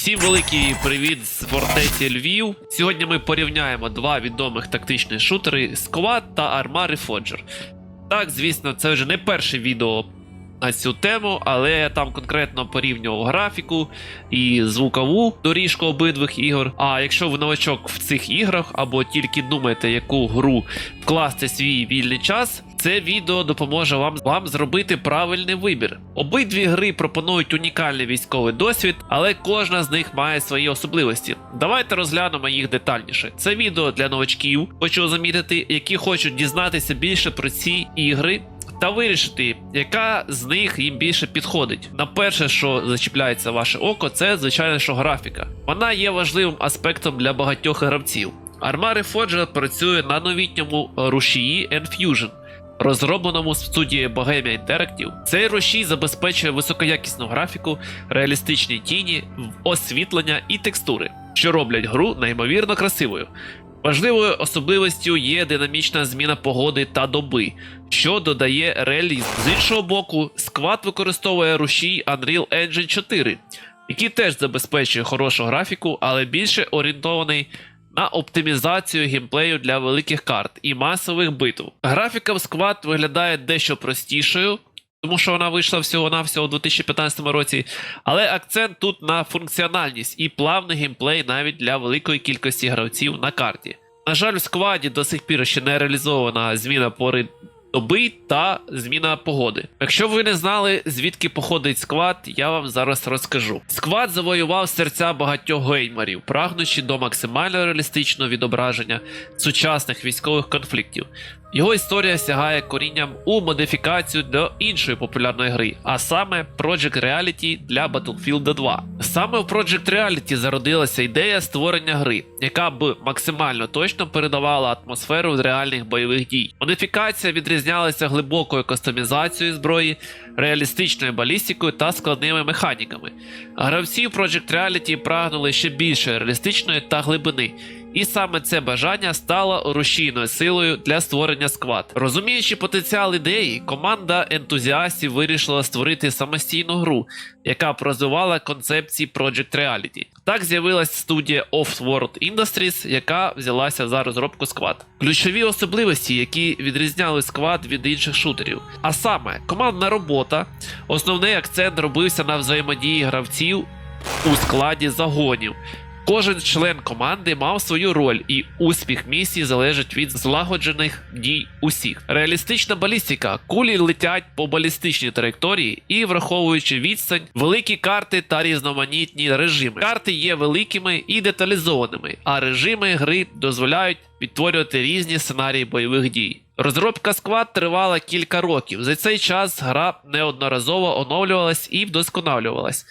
Всім великий привіт з фортеці Львів. Сьогодні ми порівняємо два відомих тактичні шутери Squad та Arma Reforger. Так, звісно, це вже не перше відео на цю тему, але я там конкретно порівнював графіку і звукову доріжку обидвих ігор. А якщо ви новачок в цих іграх або тільки думаєте, яку гру вкласти свій вільний час, це відео допоможе вам, вам зробити правильний вибір. Обидві гри пропонують унікальний військовий досвід, але кожна з них має свої особливості. Давайте розглянемо їх детальніше. Це відео для новачків, хочу замітити, які хочуть дізнатися більше про ці ігри. Та вирішити, яка з них їм більше підходить. На перше, що зачіпляється ваше око, це звичайно, що графіка. Вона є важливим аспектом для багатьох гравців. Arma Reforged працює на новітньому рушії Enfusion, розробленому студією Bohemia Interactive. Цей рушій забезпечує високоякісну графіку, реалістичні тіні, освітлення і текстури, що роблять гру неймовірно красивою. Важливою особливістю є динамічна зміна погоди та доби, що додає реалізм. З іншого боку, сквад використовує рушій Unreal Engine 4, який теж забезпечує хорошу графіку, але більше орієнтований на оптимізацію геймплею для великих карт і масових битв. Графіка в сквад виглядає дещо простішою. Тому що вона вийшла всього-навсього у 2015 році, але акцент тут на функціональність і плавний геймплей навіть для великої кількості гравців на карті. На жаль, в скваді до сих пір ще не реалізована зміна пори доби та зміна погоди. Якщо ви не знали, звідки походить сквад, я вам зараз розкажу. Сквад завоював серця багатьох геймерів, прагнучи до максимально реалістичного відображення сучасних військових конфліктів. Його історія сягає корінням у модифікацію до іншої популярної гри, а саме Project Reality для Battlefield 2. Саме в Project Reality зародилася ідея створення гри, яка б максимально точно передавала атмосферу реальних бойових дій. Модифікація відрізнялася глибокою кастомізацією зброї, реалістичною балістикою та складними механіками. Гравці в Project Reality прагнули ще більше реалістичної та глибини. І саме це бажання стало рушійною силою для створення сквад. Розуміючи потенціал ідеї, команда ентузіастів вирішила створити самостійну гру, яка б розвивала концепції Project Reality. Так з'явилась студія Off-World Industries, яка взялася за розробку сквад. Ключові особливості, які відрізняли сквад від інших шутерів. А саме, командна робота, основний акцент робився на взаємодії гравців у складі загонів. Кожен член команди мав свою роль, і успіх місії залежить від злагоджених дій усіх. Реалістична балістика. Кулі летять по балістичній траєкторії і, враховуючи відстань, великі карти та різноманітні режими. Карти є великими і деталізованими, а режими гри дозволяють відтворювати різні сценарії бойових дій. Розробка сквад тривала кілька років. За цей час гра неодноразово оновлювалась і вдосконалювалась.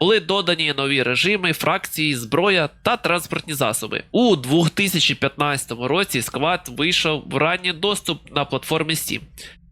Були додані нові режими, фракції, зброя та транспортні засоби. У 2015 році сквад вийшов в ранній доступ на платформі Steam.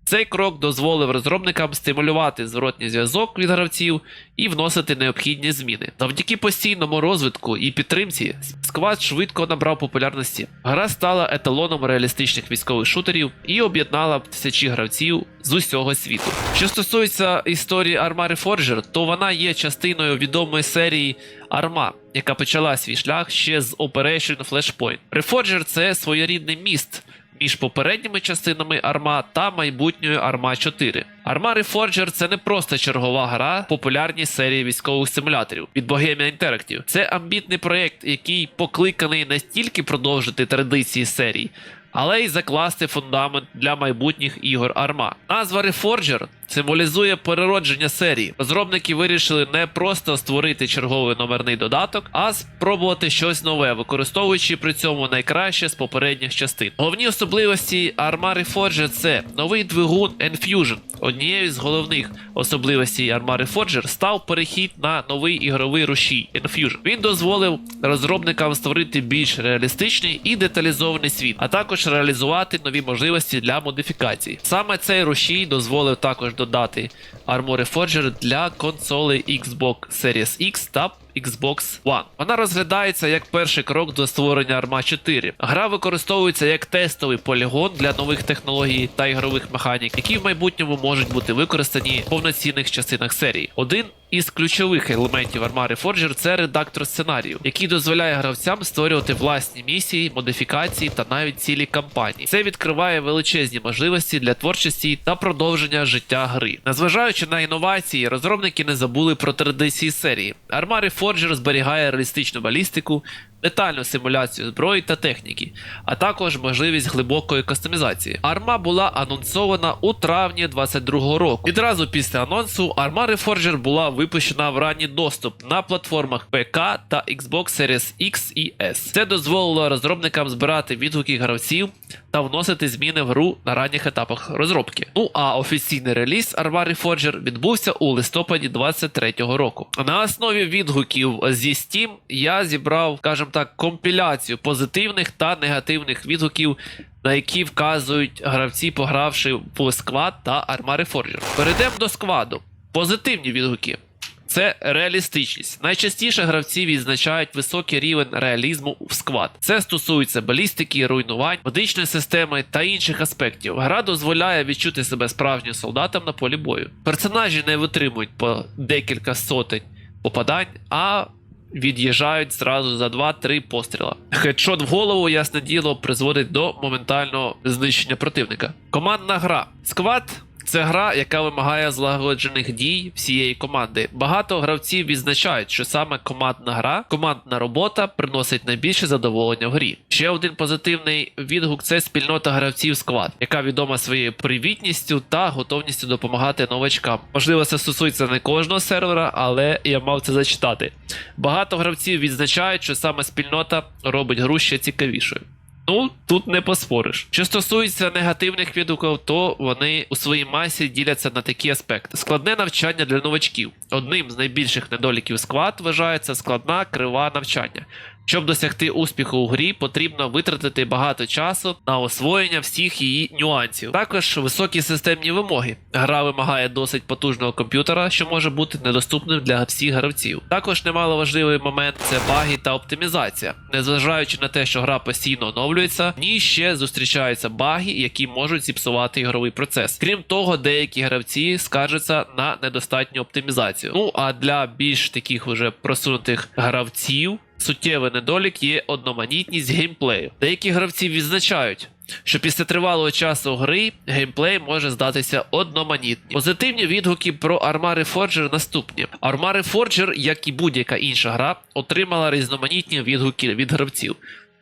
Цей крок дозволив розробникам стимулювати зворотній зв'язок від гравців і вносити необхідні зміни. Завдяки постійному розвитку і підтримці, сквад швидко набрав популярності. Гра стала еталоном реалістичних військових шутерів і об'єднала тисячі гравців з усього світу. Що стосується історії Arma Reforger, то вона є частиною відомої серії Arma, яка почала свій шлях ще з Operation Flashpoint. Reforger – це своєрідний міст між попередніми частинами Арма та майбутньою Арма 4. Arma Reforger – це не просто чергова гра популярній серії військових симуляторів від Bohemia Interactive. Це амбітний проект, який покликаний настільки продовжити традиції серії, але й закласти фундамент для майбутніх ігор Арма. Назва Reforger символізує переродження серії. Розробники вирішили не просто створити черговий номерний додаток, а спробувати щось нове, використовуючи при цьому найкраще з попередніх частин. Головні особливості Arma Reforger – це новий двигун Enfusion. Однією з головних особливостей Arma Forger став перехід на новий ігровий рушій Infusion. Він дозволив розробникам створити більш реалістичний і деталізований світ, а також реалізувати нові можливості для модифікацій. Саме цей рушій дозволив також додати Armored Forger для консолей Xbox Series X та Xbox One. Вона розглядається як перший крок до створення Arma 4. Гра використовується як тестовий полігон для нових технологій та ігрових механік, які в майбутньому можуть бути використані в повноцінних частинах серії. Один із ключових елементів Arma Forger це редактор сценарію, який дозволяє гравцям створювати власні місії, модифікації та навіть цілі кампанії. Це відкриває величезні можливості для творчості та продовження життя гри. Незважаючи на інновації, розробники не забули про традиції серії. Arma Forger зберігає реалістичну балістику, детальну симуляцію зброї та техніки, а також можливість глибокої кастомізації. Арма була анонсована у травні 22-го року. Відразу після анонсу Arma Reforger була випущена в ранній доступ на платформах ПК та Xbox Series X і S. Це дозволило розробникам збирати відгуки гравців та вносити зміни в гру на ранніх етапах розробки. Ну а офіційний реліз Arma Reforger відбувся у листопаді 23-го року. На основі відгуків зі Steam я зібрав, скажімо так, компіляцію позитивних та негативних відгуків. На які вказують гравці, погравши в сквад та Arma Reforger. Перейдемо до скваду. Позитивні відгуки. Це реалістичність. Найчастіше гравці відзначають високий рівень реалізму в сквад. Це стосується балістики, руйнувань, медичної системи та інших аспектів. Гра дозволяє відчути себе справжнім солдатом на полі бою. Персонажі не витримують по декілька сотень попадань, а від'їжджають зразу за 2-3 постріла. Хедшот в голову, ясне діло, призводить до моментального знищення противника. Командна гра. Сквад це гра, яка вимагає злагоджених дій всієї команди. Багато гравців відзначають, що саме командна гра, командна робота приносить найбільше задоволення в грі. Ще один позитивний відгук це спільнота гравців сквад, яка відома своєю привітністю та готовністю допомагати новачкам. Можливо, це стосується не кожного сервера, але я мав це зачитати. Багато гравців відзначають, що саме спільнота робить гру ще цікавішою. Ну, тут не поспориш. Що стосується негативних відгуків, то вони у своїй масі діляться на такі аспекти: складне навчання для новачків. Одним з найбільших недоліків склад вважається складна крива навчання. Щоб досягти успіху у грі, потрібно витратити багато часу на освоєння всіх її нюансів. Також високі системні вимоги. Гра вимагає досить потужного комп'ютера, що може бути недоступним для всіх гравців. Також немало важливий момент це баги та оптимізація. Незважаючи на те, що гра постійно оновлюється, в ній ще зустрічаються баги, які можуть зіпсувати ігровий процес. Крім того, деякі гравці скаржаться на недостатню оптимізацію. Ну а для більш таких уже просунутих гравців. Суттєвий недолік є одноманітність геймплею. Деякі гравці відзначають, що після тривалого часу гри геймплей може здатися одноманітним. Позитивні відгуки про Arma Reforger наступні. Arma Reforger, як і будь-яка інша гра, отримала різноманітні відгуки від гравців.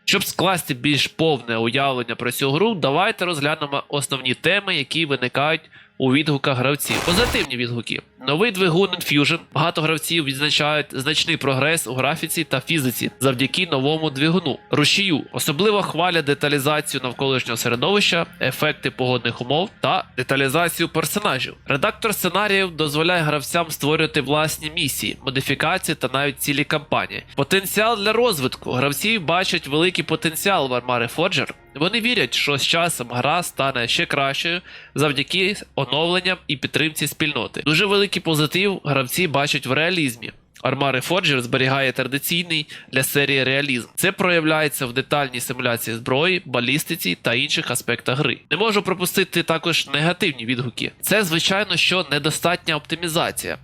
Щоб скласти більш повне уявлення про цю гру, давайте розглянемо основні теми, які виникають у відгуках гравців. Позитивні відгуки. Новий двигун Infusion. Багато гравців відзначають значний прогрес у графіці та фізиці завдяки новому двигуну. Рушію особливо хвалять деталізацію навколишнього середовища, ефекти погодних умов та деталізацію персонажів. Редактор сценаріїв дозволяє гравцям створювати власні місії, модифікації та навіть цілі кампанії. Потенціал для розвитку. Гравці бачать великий потенціал в Arma Reforger. Вони вірять, що з часом гра стане ще кращою завдяки оновленням і підтримці спільноти. Дуже великий позитив гравці бачать в реалізмі. Arma Reforger зберігає традиційний для серії реалізм. Це проявляється в детальній симуляції зброї, балістиці та інших аспектах гри. Не можу пропустити також негативні відгуки. Це, звичайно, що недостатня оптимізація.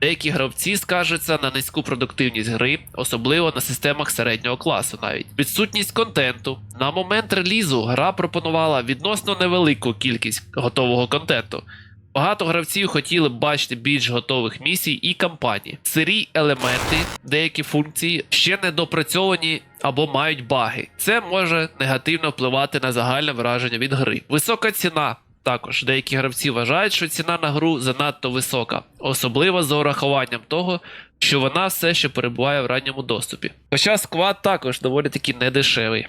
Деякі гравці скаржаться на низьку продуктивність гри, особливо на системах середнього класу навіть. Відсутність контенту. На момент релізу гра пропонувала відносно невелику кількість готового контенту. Багато гравців хотіли б бачити більш готових місій і кампаній. Сирі елементи, деякі функції ще недопрацьовані або мають баги. Це може негативно впливати на загальне враження від гри. Висока ціна. Також деякі гравці вважають, що ціна на гру занадто висока, особливо за урахуванням того, що вона все ще перебуває в ранньому доступі. Хоча склад також доволі таки недешевий.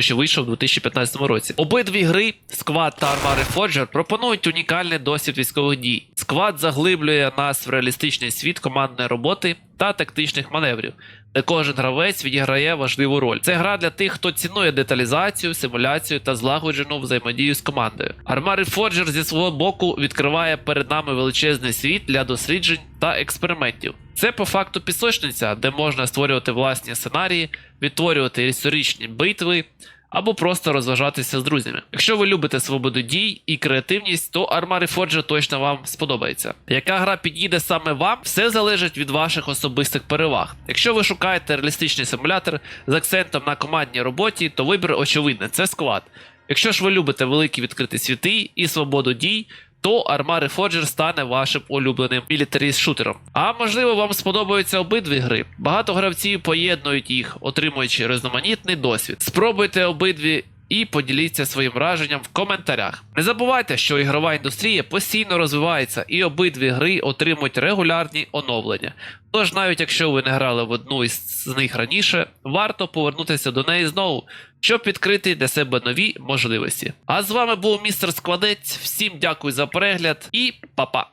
І вийшов у 2015 році. Обидві гри Squad та Armored Forger пропонують унікальний досвід військових дій. Squad заглиблює нас в реалістичний світ командної роботи та тактичних маневрів, де кожен гравець відіграє важливу роль. Це гра для тих, хто цінує деталізацію, симуляцію та злагоджену взаємодію з командою. Arma Reforger зі свого боку відкриває перед нами величезний світ для досліджень та експериментів. Це по факту пісочниця, де можна створювати власні сценарії, відтворювати історичні битви, або просто розважатися з друзями. Якщо ви любите свободу дій і креативність, то Arma Reforger точно вам сподобається. Яка гра підійде саме вам, все залежить від ваших особистих переваг. Якщо ви шукаєте реалістичний симулятор з акцентом на командній роботі, то вибір очевидний це склад. Якщо ж ви любите великі відкриті світи і свободу дій, то Arma Forger стане вашим улюбленим мілітаріст шутером. А можливо, вам сподобаються обидві гри. Багато гравців поєднують їх, отримуючи різноманітний досвід. Спробуйте обидві. І поділіться своїм враженням в коментарях. Не забувайте, що ігрова індустрія постійно розвивається і обидві гри отримують регулярні оновлення. Тож, навіть якщо ви не грали в одну із них раніше, варто повернутися до неї знову, щоб відкрити для себе нові можливості. А з вами був містер Складець. Всім дякую за перегляд і па-па!